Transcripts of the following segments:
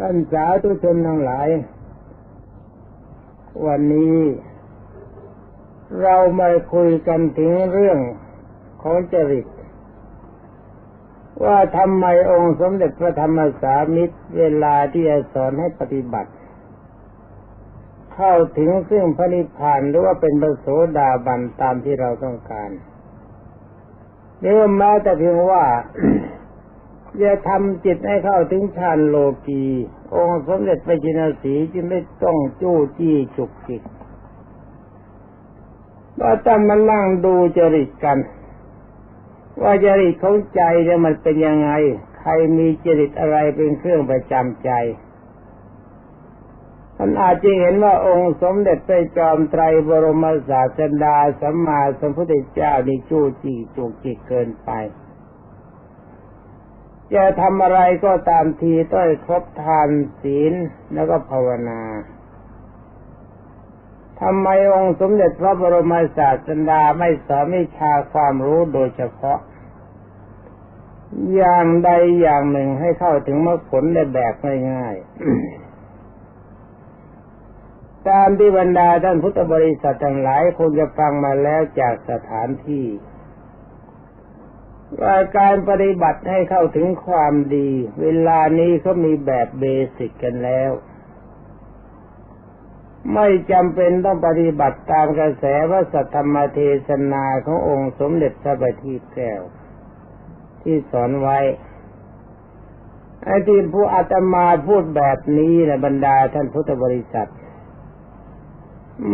ท่านสาธุชนทั้งหลาย วันนี้ เรามาคุยกันถึงเรื่องของจริต ว่าทำไมองค์สมเด็จพระธรรมสามิตรเวลาที่จะสอนให้ปฏิบัติ เข้าถึงซึ่งพระนิพพานหรือว่าเป็นพระโสดาบันตามที่เราต้องการหรือแม้แต่เพียงว่า อย่าทำจิตให้เข้าถึงฌานโลกีองค์สมเด็จพระจินสีจึงไม่ต้องจู้จี้จุกจิกว่าต้องมานั่งดูจริตกัน ว่าจริตของใจเนี่ยมันเป็นยังไง ใครมีจริตอะไรเป็นเครื่องประจำใจท่านอาจจะเห็นว่าองค์สมเด็จพระจอมไตรบรมศาสดาสัมมาสัมพุทธเจ้านี่จู้จี้จุกจิกเกินไป จะทำอะไรก็ตามทีต้องครบทานศีลแล้วก็ภาวนาทำไมองค์สมเด็จพระบรมศาสดาไม่สอนวิชาความรู้โดยเฉพาะ อย่างใดอย่างหนึ่งให้เข้าถึงมรรคผลในแบบง่ายๆตามที่บรรดาท่านพุทธบริษัททั้งหลายคงจะฟังมาแล้วจากสถานที่ ว่าการปฏิบัติให้เข้าถึงความดี เวลานี้เขามีแบบเบสิกกันแล้ว ไม่จำเป็นต้องปฏิบัติตามกระแสว่าสัทธรรมเทศนาขององค์สมเด็จพระบัณฑิตแก้ว ที่สอนไว้ไอ้ที่ผู้อาตมาพูดแบบนี้นะบรรดาท่านพุทธบริษัท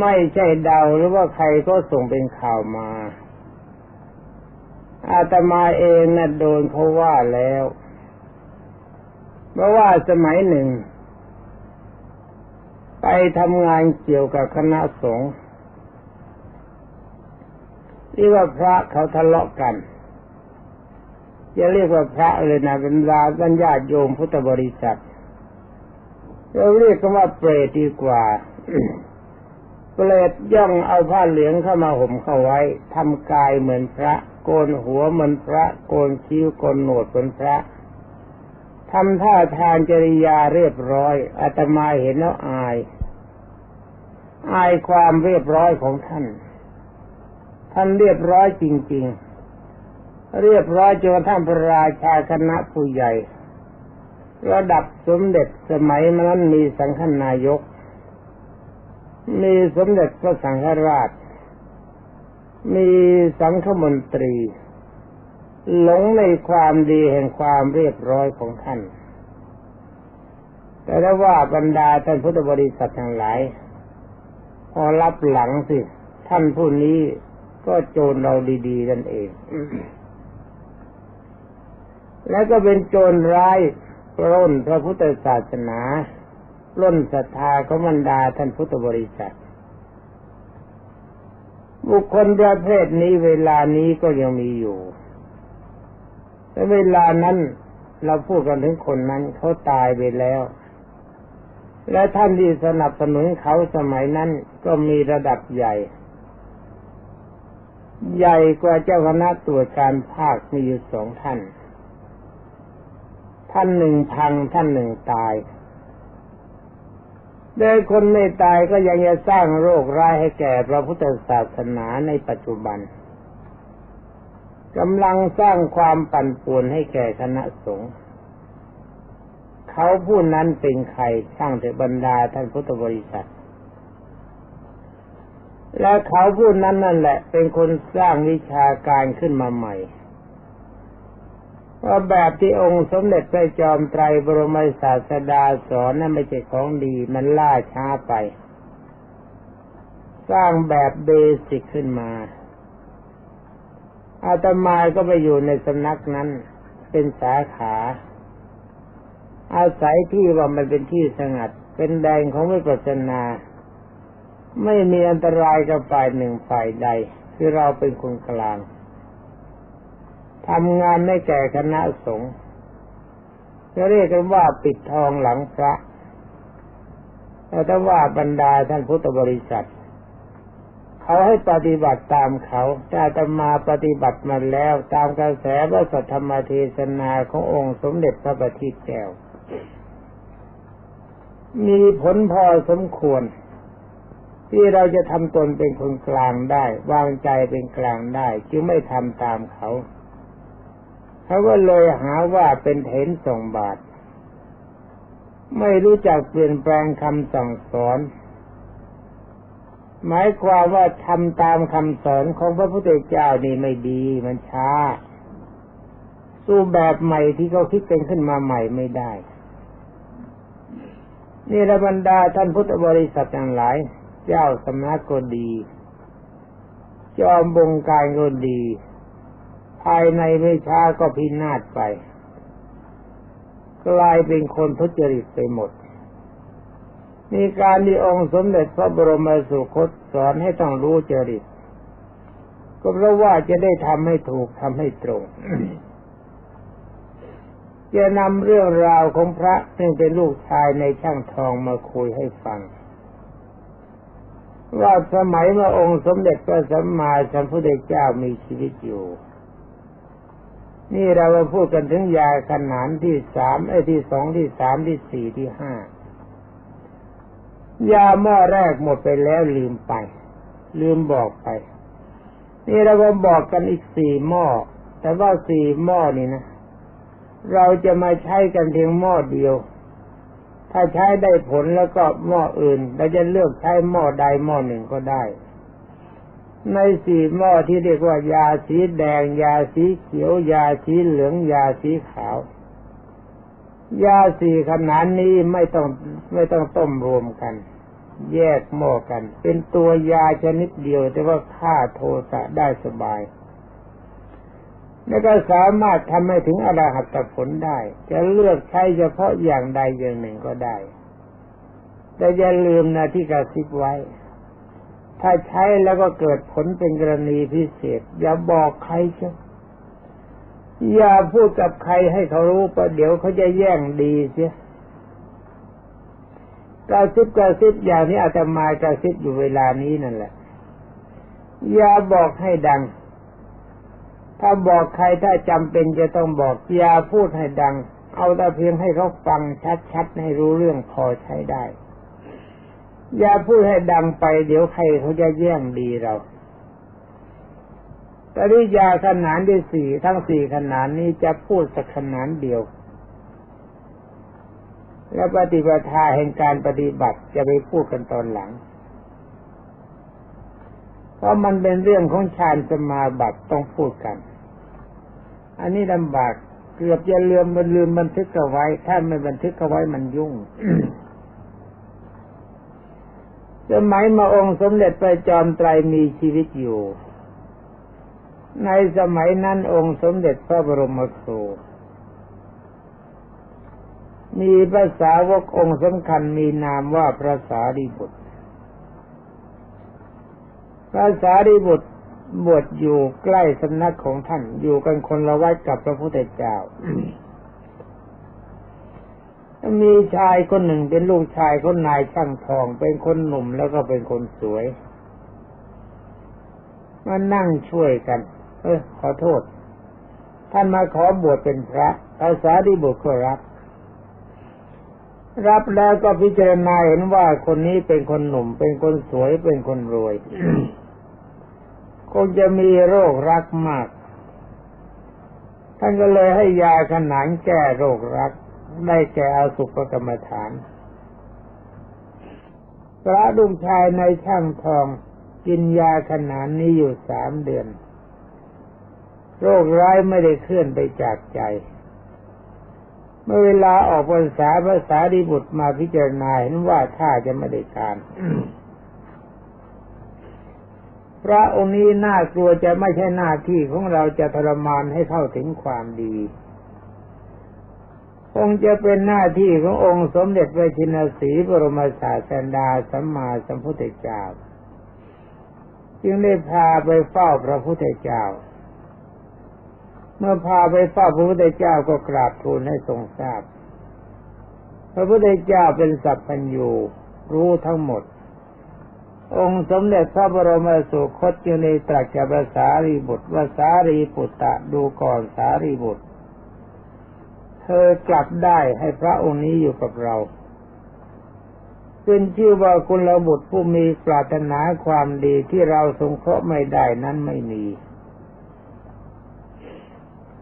ไม่ใช่เดาหรือว่าใครก็ส่งเป็นข่าวมา อาตมาเองนะ่ะโดนเขาว่าแล้วเพราะว่าสมัยหนึ่ง ไปทำงานเกี่ยวกับคณะสงฆ์ที่ว่าพระเขาทะเลาะกันจะเรียกว่าพระเลยนะเป็นราบัญญาโยมพุทธบริษัทเราเรียกกันว่าเปรตดีกว่า เปรตย่องเอาผ้าเหลืองเข้ามาห่มเข้าไว้ทำกายเหมือนพระ โกนหัวเหมือนพระ โกนคิ้วโกนหนวดเหมือนพระทำท่าทางจริยาเรียบร้อยอาตมาเห็นแล้วอาย อายความเรียบร้อยของท่าน ท่านเรียบร้อยจริง ๆ เรียบร้อยจนท่านพระราชาคณะผู้ใหญ่ ระดับสมเด็จสมัยนั้นมีสังฆนายก มีสมเด็จพระสังฆราช มีสังฆมนตรี หลงในความดีแห่งความเรียบร้อยของท่าน แต่ถ้าว่าบรรดาท่านพุทธบริษัททั้งหลาย พอรับหลังสิ ท่านผู้นี้ก็โจรเราดีๆนั่นเอง แล้วก็เป็นโจรร้ายปล้นพระพุทธศาสนา ล้นศรัทธาของบรรดาท่านพุทธบริษัท บุคคลประเภทนี้เวลานี้ก็ยังมีอยู่แต่เวลานั้นเราพูดกันถึงคนนั้นเขาตายไปแล้ว และท่านที่สนับสนุนเขาสมัยนั้นก็มีระดับใหญ่ ใหญ่กว่าเจ้าคณะตรวจการภาคมีอยู่สองท่าน ท่านหนึ่งพังท่านหนึ่งตาย โดยคนไม่ตายก็ยังจะสร้างโรคร้ายให้แก่พระพุทธศาสนาในปัจจุบันกำลังสร้างความปั่นป่วนให้แก่คณะสงฆ์เขาผู้นั้นเป็นใครสร้างแต่บรรดาท่านพุทธบริษัท และเขาผู้นั้นนั่นแหละ เป็นคนสร้างวิชาการขึ้นมาใหม่ ว่าแบบที่องค์สมเด็จพระจอมไตรบรมศาสดาสอนนั้นไม่ใช่ของดีมันล่าช้าไป สร้างแบบเบสิกขึ้นมาอาตมาก็ไปอยู่ในสำนักนั้น เป็นสาขา อาศัยที่ว่ามันเป็นที่สงัด เป็นแดงของวิปัสสนา ไม่มีอันตรายกับฝ่ายหนึ่งฝ่ายใดคือเราเป็นคนกลาง ทำงานไม่แก่คณะสงฆ์จะเรียกกันว่าปิดทองหลังพระแต่ถ้าว่าบรรดาท่านพุทธบริษัท เขาให้ปฏิบัติตามเขาแต่ตมาปฏิบัติมาแล้ว ตามกระแสพระสัทธรรมเทศนาขององค์สมเด็จพระบัณฑิตแก้ว มีผลพอสมควร ที่เราจะทำตนเป็นคนกลางได้ วางใจเป็นกลางได้ จึงไม่ทำตามเขา เขาก็เลยหาว่าเป็นเถนส่งบาท ไม่รู้จักเปลี่ยนแปลงคำสั่งสอน หมายความว่าทำตามคำสอนของพระพุทธเจ้านี่ไม่ดีมันช้า สู้แบบใหม่ที่เขาคิดกันขึ้นมาใหม่ไม่ได้ นี่ระบรรดาท่านพุทธบริษัททั้งหลาย เจ้าสำนักก็ดีจอมบงการก็ดี ภายในไม่ช้าก็พินาศไป กลายเป็นคนทุจริตไปหมด มีการที่องค์สมเด็จพระบรมสุคตสอนให้ต้องรู้จริต ก็เพราะว่าจะได้ทำให้ถูกทำให้ตรง จะนำเรื่องราวของพระซึ่งเป็นลูกชายในช่างทองมาคุยให้ฟังว่าสมัยเมื่อองค์สมเด็จพระสัมมาสัมพุทธเจ้ามีชีวิตอยู่ นี่เราพูดกันถึงยาขนานที่สามไอ้ที่สองที่สามที่สี่ที่ห้ายาหม้อแรกหมดไปแล้วลืมไป ลืมบอกไป นี่เราก็บอกกันอีกสี่หม้อ แต่ว่าสี่หม้อนี่นะ เราจะมาใช้กันเพียงหม้อเดียว ถ้าใช้ได้ผลแล้วก็หม้ออื่นเราจะเลือกใช้หม้อใดหม้อหนึ่งก็ได้ ในสี่หม้อที่เรียกว่ายาสีแดง ยาสีเขียว ยาสีเหลือง ยาสีขาวยาสี่ขนาดนี้ไม่ต้องไม่ต้องต้มรวมกัน แยกหม้อกัน เป็นตัวยาชนิดเดียว แต่ว่าฆ่าโทสะได้สบายแล้วก็สามารถทำให้ถึงอรหัตผลได้ จะเลือกใช้เฉพาะอย่างใดอย่างหนึ่งก็ได้ แต่อย่าลืมนะที่กระซิบไว้ ถ้าใช้แล้วก็เกิดผลเป็นกรณีพิเศษ อย่าบอกใครเชียอย่าพูดกับใครให้เขารู้ประเดี๋ยวเขาจะแย่งดีเสียกระซิบกระซิบอย่างนี้อาจจะมากระซิบอยู่เวลานี้นั่นแหละ อย่าบอกให้ดัง ถ้าบอกใครถ้าจำเป็นจะต้องบอก อย่าพูดให้ดัง เอาแต่เพียงให้เขาฟังชัดๆให้รู้เรื่องพอใช้ได้ อย่าพูดให้ดังไปเดี๋ยวใครเขาจะแย่งดีเราปริยาขนานที่สี่ทั้งสี่ขนานนี้จะพูดสักขนานเดียว และปฏิบัติแห่งการปฏิบัติจะไปพูดกันตอนหลัง เพราะมันเป็นเรื่องของฌานสมาบัติต้องพูดกัน อันนี้ลำบากเกือบจะเลืมมันลืมบันทึกเอาไว้ ถ้าไม่บันทึกเอาไว้มันยุ่ง สมัยมาองค์สมเด็จพระจอมไตรมีชีวิตอยู่ ในสมัยนั้นองค์สมเด็จพระบรมครู มีภาษาวกองค์สำคัญมีนามว่าพระสารีบุตร พระสารีบุตรบวชอยู่ใกล้สำนักของท่านอยู่กันคนละวัดกับพระพุทธเจ้า มีชายคนหนึ่งเป็นลูกชายคนนายช่างทอง เป็นคนหนุ่มแล้วก็เป็นคนสวยมานั่งช่วยกัน เออขอโทษ ท่านมาขอบวชเป็นพระภาษาดีบุตรก็รับ รับแล้วก็พิจารณาเห็นว่าคนนี้เป็นคนหนุ่ม เป็นคนสวยเป็นคนรวยคงจะมีโรครักมาก ท่านก็เลยให้ยาขนานแก้โรครัก ได้แก่อาสุภกรรมฐาน พระดุงชายในช่างทองกินยาขนานนี้อยู่สามเดือน โรคร้ายไม่ได้เคลื่อนไปจากใจ เมื่อเวลาออกพรรษาภาษาดีบุตรมาพิจารณาเห็นว่าถ้าจะไม่ได้การพระองค์นี้น่ากลัวจะไม่ใช่หน้าที่ของเราจะทรมานให้เข้าถึงความดี คงจะเป็นหน้าที่ขององค์สมเด็จพระชินสีบรมศาสดาสัมมาสัมพุทธเจ้า จึงได้พาไปเฝ้าพระพุทธเจ้า เมื่อพาไปเฝ้าพระพุทธเจ้าก็กราบทูลให้ทรงทราบ พระพุทธเจ้าเป็นสัพพัญญูรู้ทั้งหมด องค์สมเด็จพระบรมสุคตอยู่ในตรัสกับสารีบุตรว่าสารีปุตตะดูก่อนสารีบุตร เธอกลับได้ให้พระองค์นี้อยู่กับเราขึ้นชื่อว่าคุณระบุตรผู้มีปรารถนาความดีที่เราสงเคราะห์ไม่ได้นั้นไม่มี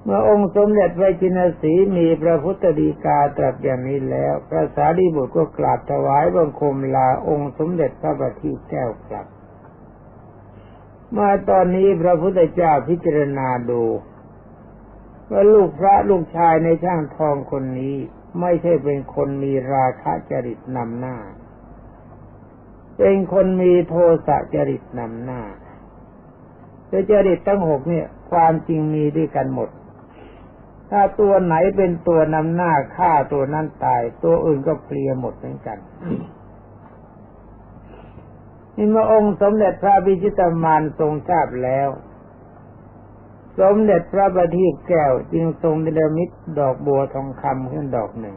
เมื่อองค์สมเด็จพระจินสีมีพระพุทธดีกาตรัสอย่างนี้แล้ว พระสารีบุตรก็กราบถวายบังคมลาองค์สมเด็จพระบัณฑิตแก้วกลับ มาตอนนี้พระพุทธเจ้าพิจารณาดู ว่าลูกพระลูกชายในช่างทองคนนี้ไม่ใช่เป็นคนมีราคะจริตนำหน้า เป็นคนมีโทสะจริตนำหน้าแต่จริตทั้งหกเนี่ย ความจริงมีด้วยกันหมด ถ้าตัวไหนเป็นตัวนำหน้าฆ่าตัวนั้นตาย ตัวอื่นก็เปลี่ยหมดเหมือนกันนี่เมื่อองค์สมเด็จพระบิจิตรมานทรงทราบแล้ว สมเด็จพระบัณฑิตแก้วจึงทรงเดลมิตดอกบัวทองคำขึ้นดอกหนึ่ง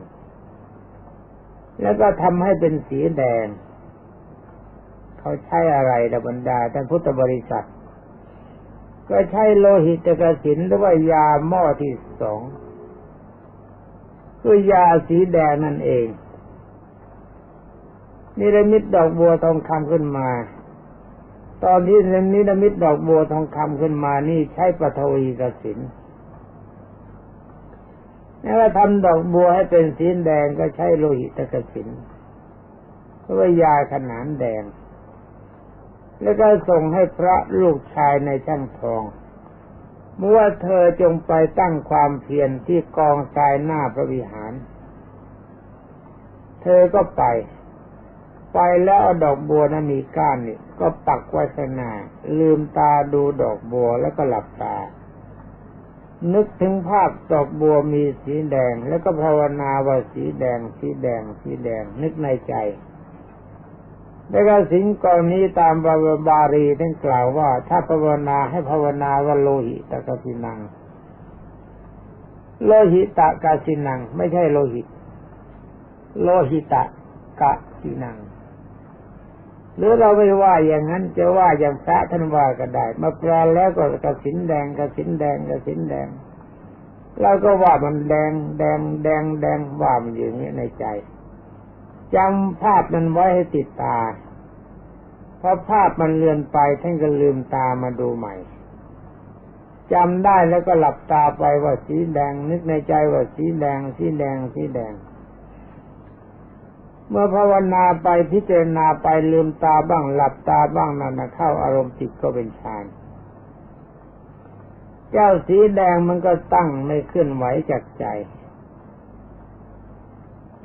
แล้วก็ทำให้เป็นสีแดง เขาใช้อะไรดบรรดาท่านพุทธบริษัท ก็ใช้โลหิตกสินหรือว่ายาหม้อที่สองคือยาสีแดงนั่นเองนิรมิตดอกบัวทองคำขึ้นมา ตอนที่นิรมิตดอกบัวทองคำขึ้นมานี่ใช้ปฐวีกสินแล้วทำดอกบัวให้เป็นสีแดงก็ใช้โลหิตกสินเพราะว่ายาขนานแดง แล้วก็ส่งให้พระลูกชายในช่างทองเมื่อเธอจงไปตั้งความเพียรที่กองทรายหน้าพระวิหาร เธอก็ไป ไปแล้วเอาดอกบัวนั้นมีก้านนี่ก็ปักไว้ข้างหน้าลืมตาดูดอกบัวแล้วก็หลับตา นึกถึงภาพดอกบัวมีสีแดง แล้วก็ภาวนาว่าสีแดง สีแดง สีแดง นึกในใจแล้วก็สิ่งกรณีตามบาบารีท่านกล่าวว่า ถ้าภาวนาให้ภาวนาว่าโลหิตกสินัง โลหิตกสินัง ไม่ใช่โลหิต โลหิตกะสินัง หรือเราไม่ว่าอย่างนั้นจะว่าอย่างพระท่านว่าก็ได้ มาแปลแล้วก็กระสินแดงกระสินแดงกระสินแดงเราก็ว่ามันแดงแดงแดงแดงว่ามันอยู่นี้ในใจจำภาพมันไว้ให้ติดตาพอภาพมันเลือนไปท่านก็ลืมตามาดูใหม่จำได้แล้วก็หลับตาไปว่าสีแดง นึกในใจว่าสีแดงสีแดงสีแดง เมื่อภาวนาไปพิจารณาไปลืมตาบ้างหลับตาบ้างนั่นนะเข้าอารมณ์จิตก็เป็นฌานเจ้าสีแดงมันก็ตั้งไม่ขึ้นไหวจากใจ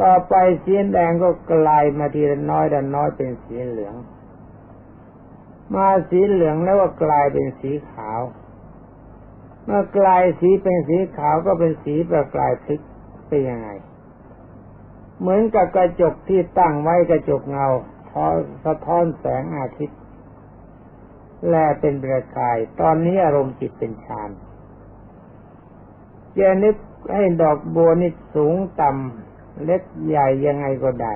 ต่อไปสีแดงก็กลายมาทีละน้อยละน้อยเป็นสีเหลือง มาสีเหลืองแล้วก็กลายเป็นสีขาว เมื่อกลายสีเป็นสีขาวก็เป็นสีประกายพลิกเป็นยังไง เหมือนกับกระจกที่ตั้งไว้กระจกเงาทอสะท้อนแสงอาทิตย์ แลเป็นประกาย ตอนนี้อารมณ์จิตเป็นฌานจะนึกให้ดอกบัวนี่สูงต่ำเล็กใหญ่ยังไงก็ได้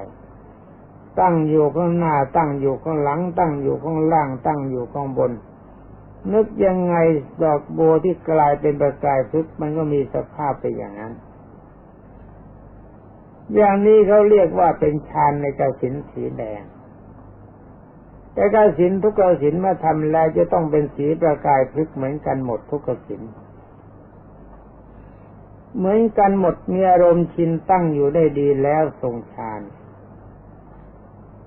ตั้งอยู่ข้างหน้า ตั้งอยู่ข้างหลัง ตั้งอยู่ข้างล่าง ตั้งอยู่ข้างบน นึกยังไงดอกบัวที่กลายเป็นประกายพึกมันก็มีสภาพไปอย่างนั้น อย่างนี้เขาเรียกว่าเป็นฌานในกสินสีแดง แต่กสินทุกกสินมาทำแล้วจะต้องเป็นสีประกายพลึกเหมือนกันหมดทุกกสินเหมือนกันหมดมีอารมณ์ชินตั้งอยู่ได้ดีแล้วทรงฌาน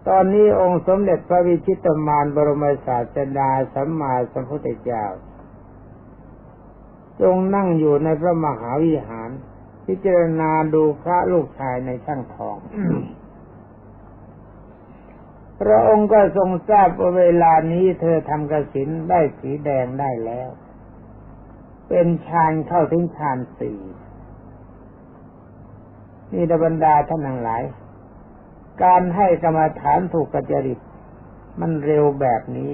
ตอนนี้องค์สมเด็จพระวิชิตมารบรมศาสดาสัมมาสัมพุทธเจ้าทรงนั่งอยู่ในพระมหาวิหาร พิจารณาดูพระลูกชายในช่างทอง พระองค์ก็ทรงทราบว่าเวลานี้เธอทำกระสินได้สีแดงได้แล้ว เป็นฌานเข้าถึงฌานสี่นี่ดบรรดาท่านทั้งหลาย การให้กรรมฐานถูกกระจริต มันเร็วแบบนี้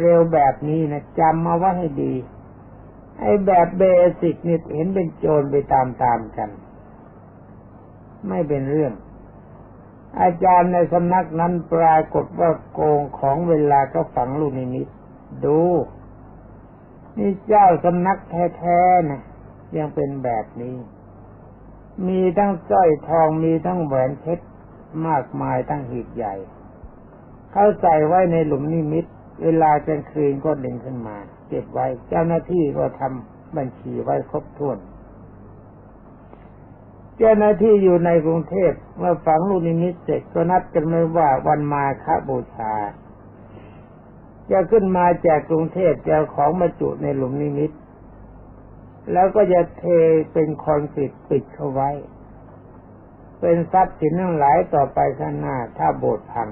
เร็วแบบนี้นะจำมาไว้ให้ดี ไอ้แบบเบสิกนี่เห็นเป็นโจรไปตามๆกัน ไม่เป็นเรื่อง อาจารย์ในสำนักนั้นปรากฏว่าโกงของเวลาก็ฝังลูกนิมิตดู นี่เจ้าสำนักแท้ๆนะยังเป็นแบบนี้ มีทั้งสร้อยทองมีทั้งแหวนเพชรมากมายทั้งหีบใหญ่ เขาใส่ไว้ในหลุมนิมิต เวลากลางคืนก็ดึงขึ้นมา เก็บไว้ เจ้าหน้าที่ก็ทำบัญชีไว้ครบถ้วน เจ้าหน้าที่อยู่ในกรุงเทพเมื่อฝังลูกนิมิตเสร็จก็นัดกันไว้ว่าวันมาฆบูชาจะขึ้นมาจากกรุงเทพจะของบรรจุในหลุมนิมิต แล้วก็จะเทเป็นคอนกรีตปิดเข้าไว้ เป็นทรัพย์สินทั้งหลายต่อไปข้างหน้า ถ้าโบสถ์พัง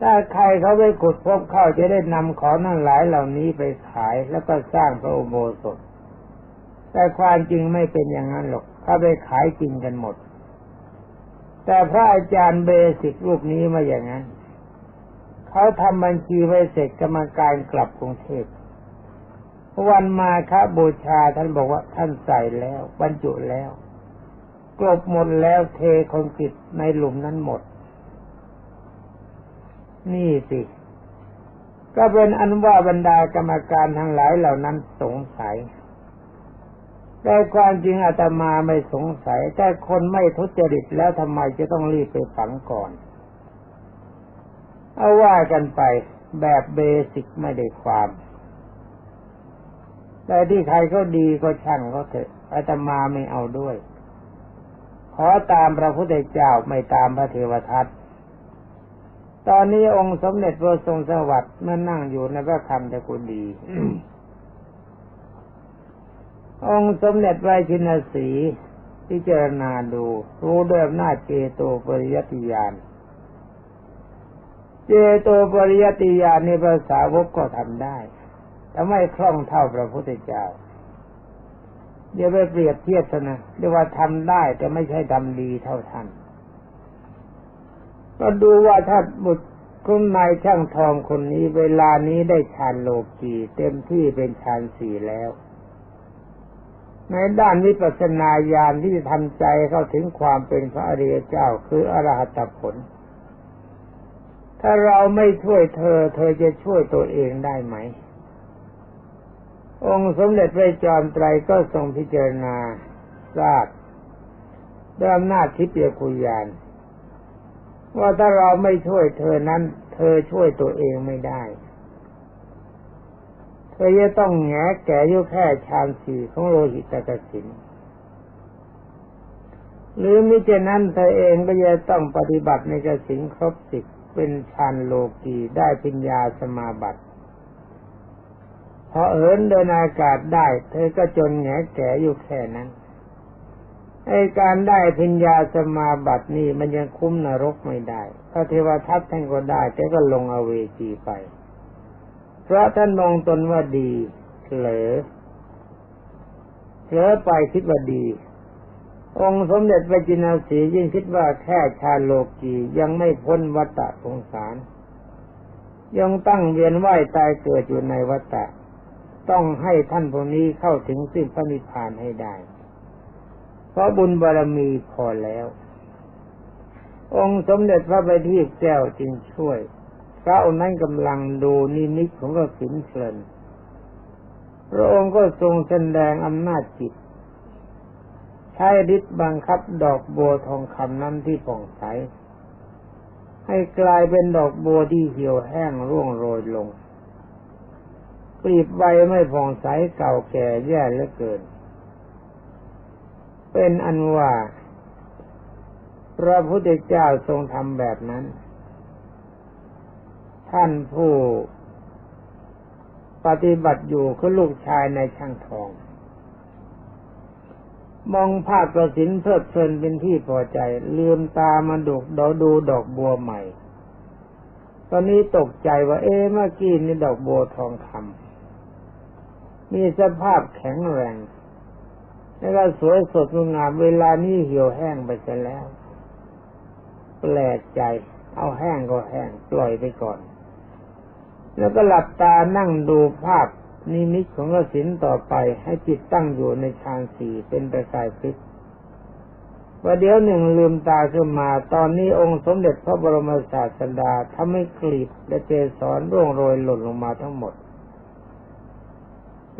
ถ้าใครเขาไปขุดพบเข้าจะได้นำของนั่นหลายเหล่านี้ไปขายแล้วก็สร้างพระอุโบสถ แต่ความจริงไม่เป็นอย่างนั้นหรอกเขาไปขายจริงกันหมด แต่พระอาจารย์เบสิกรูปนี้มาอย่างนั้น เขาทำบัญชีไว้เสร็จกรรมการกลับกรุงเทพวันมาคบูชาท่านบอกว่าท่านใส่แล้วบรรจุแล้วกลบหมดแล้วเทคอนกรีตในหลุมนั้นหมด นี่สิ ก็เป็นอันว่าบรรดากรรมการทั้งหลายเหล่านั้นสงสัยแต่ความจริงอาตมาไม่สงสัย แต่คนไม่ทุจริตแล้วทำไมจะต้องรีบไปฝังก่อน เอาว่ากันไปแบบเบสิกไม่ได้ความ แต่ที่ใครก็ดีก็ช่างเขาเถอะอาตมาไม่เอาด้วย ขอตามพระพุทธเจ้าไม่ตามพระเทวทัต ตอนนี้องค์สมเด็จพระทรงสวัสดิ์เมื่อนั่งอยู่ในพระคำตะกุดี องค์สมเด็จไวชินสีพิจารณาดูรู้ด้วยอำนาจเจโตปริยติยาน เจโตปริยติยานในภาษาวกก็ทำได้ แต่ไม่คล่องเท่าพระพุทธเจ้า เดี๋ยวไปเปรียบเทียบนะเรียกว่าทำได้แต่ไม่ใช่ทำดีเท่าท่าน ก็ดูว่าถ้าบุตรคุณนายช่างทองคนนี้เวลานี้ได้ฌานโลกีเต็มที่เป็นฌานสี่แล้ว ในด้านวิปัสสนาญาณที่จะทำใจเข้าถึงความเป็นพระอริยเจ้าคืออรหัตผล ถ้าเราไม่ช่วยเธอ เธอจะช่วยตัวเองได้ไหม องค์สมเด็จพระจอมไตรก็ทรงพิจารณาทราบด้วยอำนาจทิพยคุยาน ว่าถ้าเราไม่ช่วยเธอนั้น เธอช่วยตัวเองไม่ได้ เธอจะต้องแงแก่ยุแค่ชานสี่ของโลหิตกสินหรือมิฉะนั้นเธอเองก็จะต้องปฏิบัติในกสินครบสิบเป็นชานโลกีได้ปัญญาสมาบัติพอเอินเดินอากาศได้ เธอก็จนแงแก่อยู่แค่นั้น ไอการได้พิญญาสมาบัตินี่มันยังคุ้มนรกไม่ได้พระเทวทัตท่านก็ได้แต่ก็ลงอเวจีไปเพราะท่านมองตนว่าดีเผลอเผลอไปคิดว่าดี องค์สมเด็จพระจินาสียิ่งคิดว่าแค่ชาโลกียังไม่พ้นวัฏฏะสงสาร ยังตั้งเวียนว่ายตายเกิดอยู่ในวัฏฏะต้องให้ท่านพวกนี้เข้าถึงสิ้นพระนิพพานให้ได้ เพราะบุญบารมีพอแล้ว องค์สมเด็จพระบัณฑิตแก้วจึงช่วยพระองค์นั้นกำลังดูนิมิตของกสินเพลินพระองค์ก็ทรงแสดงอำนาจจิต ใช้ฤทธิ์บังคับดอกบัวทองคำนั้นที่ผ่องใส ให้กลายเป็นดอกบัวที่เหี่ยวแห้งร่วงโรยลงกลีบใบไม่ผ่องใสเก่าแก่แย่เหลือเกิน เป็นอันว่าพระพุทธเจ้าทรงทำแบบนั้น ท่านผู้ปฏิบัติอยู่คือลูกชายในช่างทอง มองภาพกระสินเพลิดเพลินเป็นที่พอใจ ลืมตามาดูดดูดอกบัวใหม่ ตอนนี้ตกใจว่า เอ๊ะเมื่อกี้นี่ดอกบัวทองคำมีสภาพแข็งแรง แล้วก็สวยสดงดงามเวลานี้เหี่ยวแห้งไปเสียแล้ว แปลกใจ เอาแห้งก็แห้งปล่อยไปก่อน แล้วก็หลับตานั่งดูภาพนิมิตของกสินต่อไปให้จิตตั้งอยู่ในฌานสี่เป็นประกายพิษว่าเดี๋ยวหนึ่งลืมตาขึ้นมา ตอนนี้องค์สมเด็จพระบรมศาสดาทำให้กลีบและเจสอนร่วงโรยหล่นลงมาทั้งหมด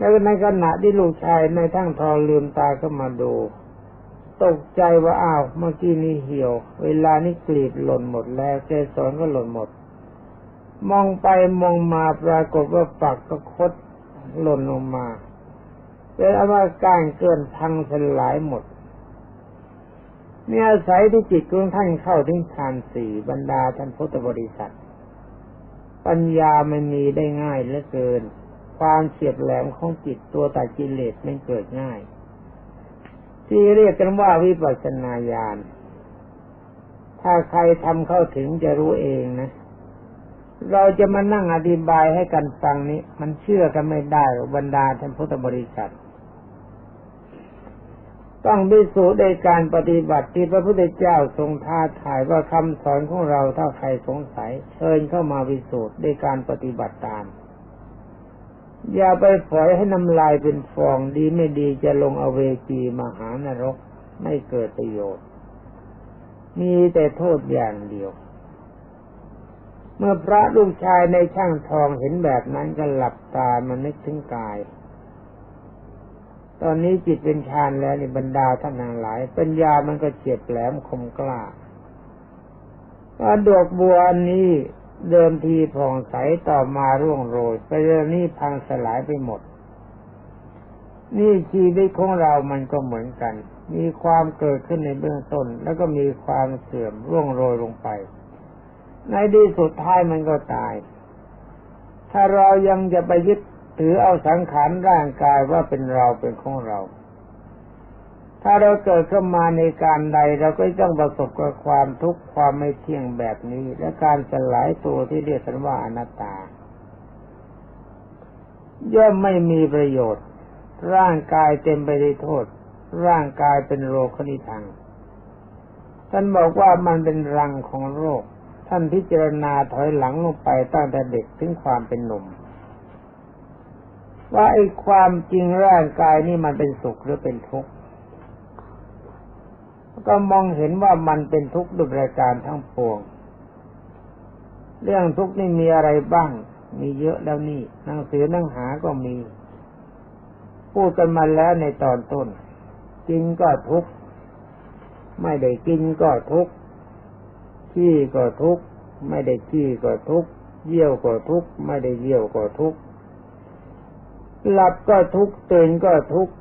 แล้วในขณะที่ลูกชายในทั้งทองลืมตาเข้ามาดู ตกใจว่าอ้าวเมื่อกี้นี้เหี่ยว เวลานี้กลีบหล่นหมดแล้วเกสรก็หล่นหมด มองไปมองมาปรากฏว่าปักก็คดหล่นลงมาเป็นอาว่าการเกินพังสลายหมดเนี่อาศัยที่จิตของท่านเข้าถึงฌานสี่บรรดาท่านพุทธบริษัท ปัญญาไม่มีได้ง่ายเหลือเกิน ความเฉียบแหลมของจิตตัวตัดกิเลสไม่เกิดง่าย ที่เรียกกันว่าวิปัสสนาญาณถ้าใครทำเข้าถึงจะรู้เองนะ เราจะมานั่งอธิบายให้กันฟังนี้ มันเชื่อกันไม่ได้บรรดาท่านพุทธบริษัทต้องพิสูจน์ในการปฏิบัติที่พระพุทธเจ้าทรงท้าทายว่าคำสอนของเราถ้าใครสงสัย เชิญเข้ามาพิสูจน์ในการปฏิบัติตาม อย่าไปปล่อยให้น้ำลายเป็นฟองดีไม่ดีจะลงอเวจีมหานรก ไม่เกิดประโยชน์ มีแต่โทษอย่างเดียว เมื่อพระลูกชายในช่างทองเห็นแบบนั้นก็หลับตามันนึกถึงกาย ตอนนี้จิตเป็นฌานแล้วในบรรดาท่านางหลาย ปัญญามันก็เฉียบแหลมคมกล้าว่าดอกบัวนี้ เดิมทีผ่องใสต่อมาร่วงโรยไปเรื่องนี้พังสลายไปหมด นี่ชีวิตของเรามันก็เหมือนกัน มีความเกิดขึ้นในเบื้องต้น แล้วก็มีความเสื่อมร่วงโรยลงไป ในที่สุดท้ายมันก็ตาย ถ้าเรายังจะไปยึดถือเอาสังขารร่างกายว่าเป็นเราเป็นของเรา ถ้าเราเกิดขึ้นมาในการใดเราก็ต้องประสบกับความทุกข์ความไม่เที่ยงแบบนี้ และการสลายตัวที่เรียกกันว่าอนัตตา ย่อมไม่มีประโยชน์ ร่างกายเต็มไปด้วยโทษ ร่างกายเป็นโรคนิทังท่านบอกว่ามันเป็นรังของโรค ท่านพิจารณาถอยหลังลงไปตั้งแต่เด็กถึงความเป็นหนุ่ม ว่าไอ้ความจริงร่างกายนี่มันเป็นสุขหรือเป็นทุกข์ ก็มองเห็นว่ามันเป็นทุกข์ด้วยการทั้งปวง เรื่องทุกข์นี่มีอะไรบ้าง มีเยอะแล้วนี่หนังสือหนังหาก็มี พูดกันมาแล้วในตอนต้น กินก็ทุกข์ ไม่ได้กินก็ทุกข์ ขี้ก็ทุกข์ ไม่ได้ขี้ก็ทุกข์ เยี่ยวก็ทุกข์ ไม่ได้เยี่ยวก็ทุกข์ หลับก็ทุกข์ ตื่นก็ทุกข์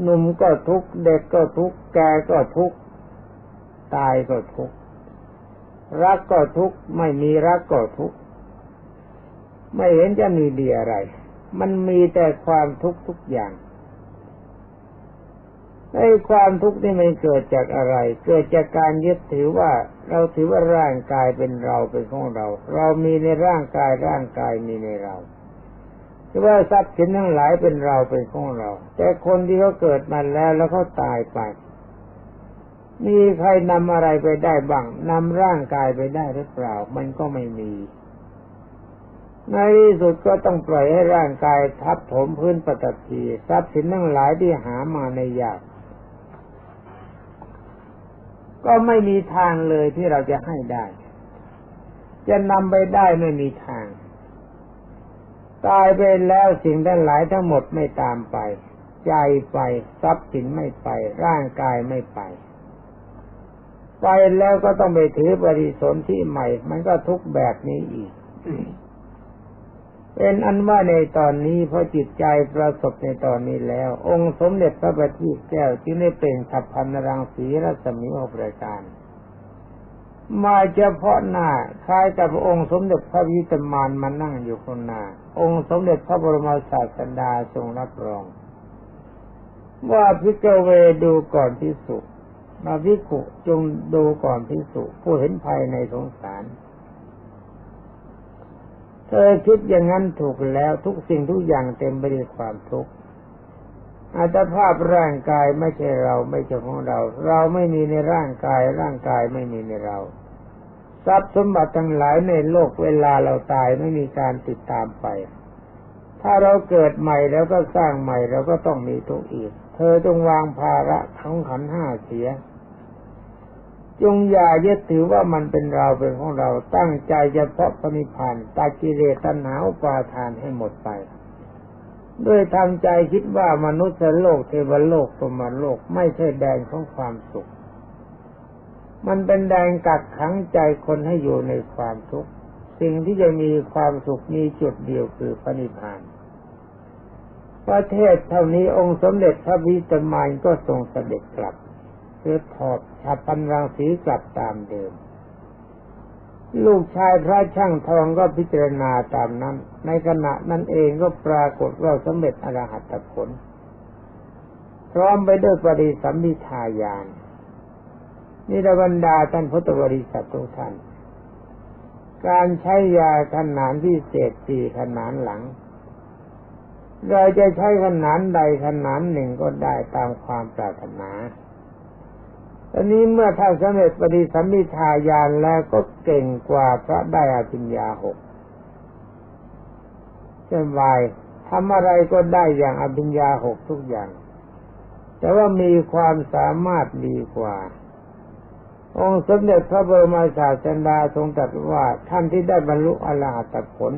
หนุ่มก็ทุกเด็กก็ทุกแก่ก็ทุกตายก็ทุกรักก็ทุกไม่มีรักก็ทุกไม่เห็นจะมีดีอะไร มันมีแต่ความทุกข์ทุกอย่างไอ้ความทุกข์นี่มันเกิดจากอะไร เกิดจากการยึดถือว่า เราถือว่าร่างกายเป็นเราเป็นของเรา เรามีในร่างกายร่างกายมีในเรา คือว่าทรัพย์สินทั้งหลายเป็นเราเป็นของเรา แต่คนที่เขาเกิดมาแล้วแล้วเขาตายไป มีใครนำอะไรไปได้บ้างนำร่างกายไปได้หรือเปล่า มันก็ไม่มีในที่สุดก็ต้องปล่อยให้ร่างกายทับถมพื้นปฐพีทรัพย์สินทั้งหลายที่หามาในยาก ก็ไม่มีทางเลยที่เราจะให้ได้ จะนำไปได้ไม่มีทาง ตายไปแล้วสิ่งทั้งหลายทั้งหมดไม่ตามไป ใจไปทรัพย์สินไม่ไป ร่างกายไม่ไป ไปแล้วก็ต้องไปถือบริสนที่ใหม่ มันก็ทุกแบบนี้อีก เป็นอันว่าในตอนนี้พอจิตใจประสบในตอนนี้แล้ว องค์สมเด็จพระบัณฑิตแก้วจึงได้เป็นสัพพันรังสีรัศมีอภรการ มาเฉพาะหน้าคล้ายกับองค์สมเด็จพระวิตมานมานั่งอยู่ข้างหน้า องค์สมเด็จพระบรมศาสดาทรงรับรอง ว่าพิกเวดูก่อนพิสุมาพิกุจงดูก่อนพิสุผู้เห็นภายในสงสาร เธอคิดอย่างนั้นถูกแล้วทุกสิ่งทุกอย่างเต็มไปด้วยความทุกข์อัตภาพร่างกายไม่ใช่เราไม่ใช่ของเรา เราไม่มีในร่างกายร่างกายไม่มีในเรา ทรัพย์สมบัติทั้งหลายในโลกเวลาเราตายไม่มีการติดตามไป ถ้าเราเกิดใหม่แล้วก็สร้างใหม่เราก็ต้องมีทุกข์อีก เธอจงวางภาระของขันห้าเสีย จงอย่ายึดถือว่ามันเป็นเราเป็นของเราตั้งใจเฉพาะพระนิพพานตากิเลสตัณหาอุปาทานให้หมดไปด้วยทำใจคิดว่ามนุษย์โลกเทวโลกสมโลกไม่ใช่แดนของความสุข มันเป็นแดนกักขังใจคนให้อยู่ในความทุกข์ สิ่งที่จะมีความสุขมีจุดเดียวคือพระนิพพาน ประเทศเท่านี้องค์สมเด็จพระวิตรมานก็ทรงเสด็จกลับเพื่อถอดฉับพันรังสีกลับตามเดิม ลูกชายพระช่างทองก็พิจารณาตามนั้น ในขณะนั้นเองก็ปรากฏว่าสมเด็จอรหัตผล พร้อมไปด้วยปริสัมมิทายาน นิระบรรดาท่านพุทธบริษัททุกท่าน การใช้ยาขนานพิเศษสี่ขนานหลัง เราจะใช้ขนานใดขนานหนึ่งก็ได้ตามความปรารถนาตอนนี้เมื่อท่านสำเร็จปฏิสัมมิทายานแล้วก็เก่งกว่าพระได้อภิญญาหกสบายทำอะไรก็ได้อย่างอภิญญาหกทุกอย่าง แต่ว่ามีความสามารถดีกว่า องค์สมเด็จพระบรมศาสดาทรงตรัสว่าท่านที่ได้บรรลุอรหัตผล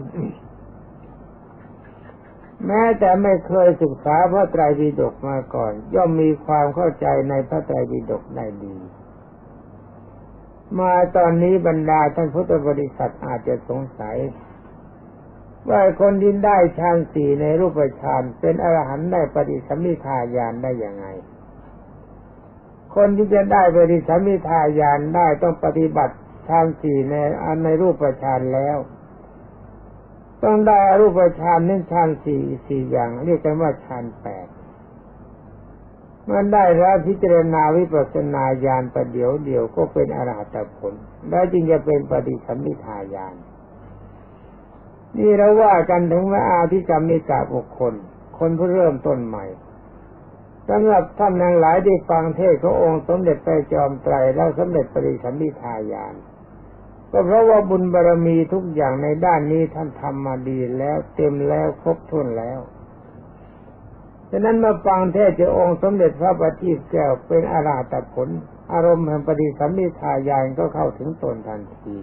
แม้แต่ไม่เคยศึกษาพระไตรปิฎกมาก่อน ย่อมมีความเข้าใจในพระไตรปิฎกได้ดี มาตอนนี้บรรดาท่านพุทธบริษัทอาจจะสงสัย ว่าคนที่ได้ฌานสี่ในรูปฌานเป็นอรหันต์ได้ปฏิสัมมิทายานได้ยังไง คนที่จะได้ปฏิสัมมิทายานได้ต้องปฏิบัติฌานสี่ในในรูปฌานแล้ว ต้องได้รูปฌานนั้นฌานสี่สี่อย่าง เรียกกันว่าฌานแปดมันได้แล้วพิจารณาวิปัสสนาญาณประเดี๋ยวเดียวก็เป็นอรหัตผล แล้วจึงจะเป็นปฏิสัมมิทายานนี่เราว่ากันถึงว่าอาภิกรรมิกาบุคคล คนผู้เริ่มต้นใหม่ สำหรับท่านทั้งหลายที่ฟังเทศขององค์สมเด็จพระจอมไตรแล้วสมเด็จปริสัมมิทายานก็เพราะว่าบุญบารรมีทุกอย่างในด้านนี้ท่านทำมาดีแล้วเต็มแล้วครบถ้วนแล้วฉะนั้นมาฟังเทศจาองค์สมเด็จพระบัณฑิตแก้วเป็นอาราตผล อารมณ์แห่งปฏิสัมมิทายานก็เข้าถึงตนทันที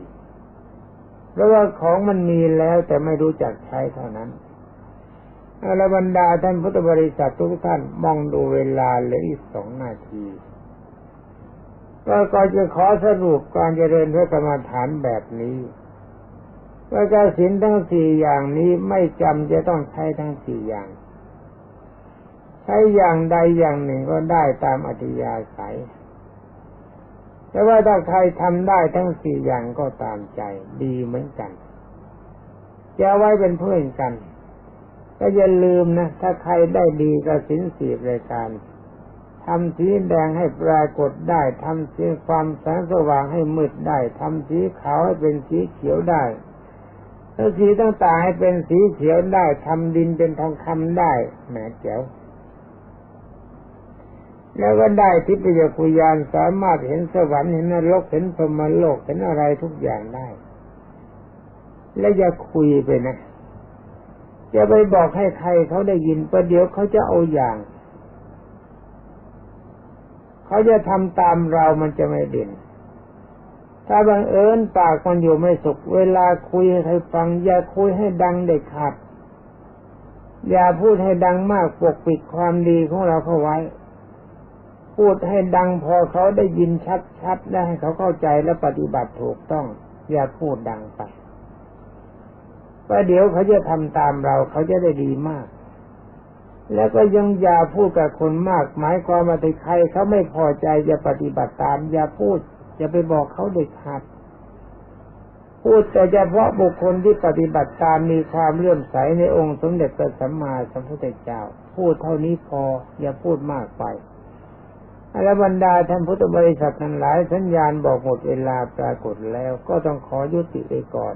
เพราะว่าของมันมีแล้วแต่ไม่รู้จักใช้เท่านั้น อรบรรดาท่านพุทธบริษัททุกท่านมองดูเวลาเหลืออีกสองนาทีก็ก็จะขอสรุปการเจริญพระกรรมฐานแบบนี้ว่าการศีลทั้งสี่อย่างนี้ไม่จำจะต้องใช้ทั้งสี่อย่าง ใช้อย่างใดอย่างหนึ่งก็ได้ตามอัธยาศัยแต่ว่าถ้าใครทำได้ทั้งสี่อย่างก็ตามใจดีเหมือนกันจะไว้เป็นเพื่อนกัน ก็อย่าลืมนะ ถ้าใครได้ดีก็สินสีรายการทำสีแดงให้ปรากฏได้ทำสีความแสงสว่างให้มืดได้ทำสีขาวให้เป็นสีเขียวได้ถ้าสีต่างๆให้เป็นสีเขียวได้ทำดินเป็นทองคำได้แหมเจ๋วแล้วก็ได้ทิพยคุยานสามารถเห็นสวรรค์เห็นนรกเห็นพรมโลกเห็นอะไรทุกอย่างได้ และอย่าคุยไปนะ จะไปบอกให้ใครเขาได้ยินประเดี๋ยวเขาจะเอาอย่าง เขาจะทำตามเรามันจะไม่เด่น ถ้าบังเอิญปากมันอยู่ไม่สุข เวลาคุยให้ใครฟัง อย่าคุยให้ดังเด็ดขาดอย่าพูดให้ดังมากปกปิดความดีของเราเข้าไว้ พูดให้ดังพอเขาได้ยินชัดๆได้ให้เขาเข้าใจและปฏิบัติถูกต้อง อย่าพูดดังไป ว่าเดี๋ยวเขาจะทำตามเราเขาจะได้ดีมาก แล้วก็ยังอย่าพูดกับคนมากหมายความว่าใครเขาไม่พอใจจะปฏิบัติตาม อย่าพูดอย่าไปบอกเขาเด็ดขาดพูดแต่เฉพาะบุคคลที่ปฏิบัติตามมีความเลื่อมใสในองค์สมเด็จพระสัมมาสัมพุทธเจ้า พูดเท่านี้พอ อย่าพูดมากไปอรบรรดาท่านพุทธบริษัททั้งหลายสัญญาณบอกหมดเวลาปรากฏแล้วก็ต้องขอยุติไปก่อน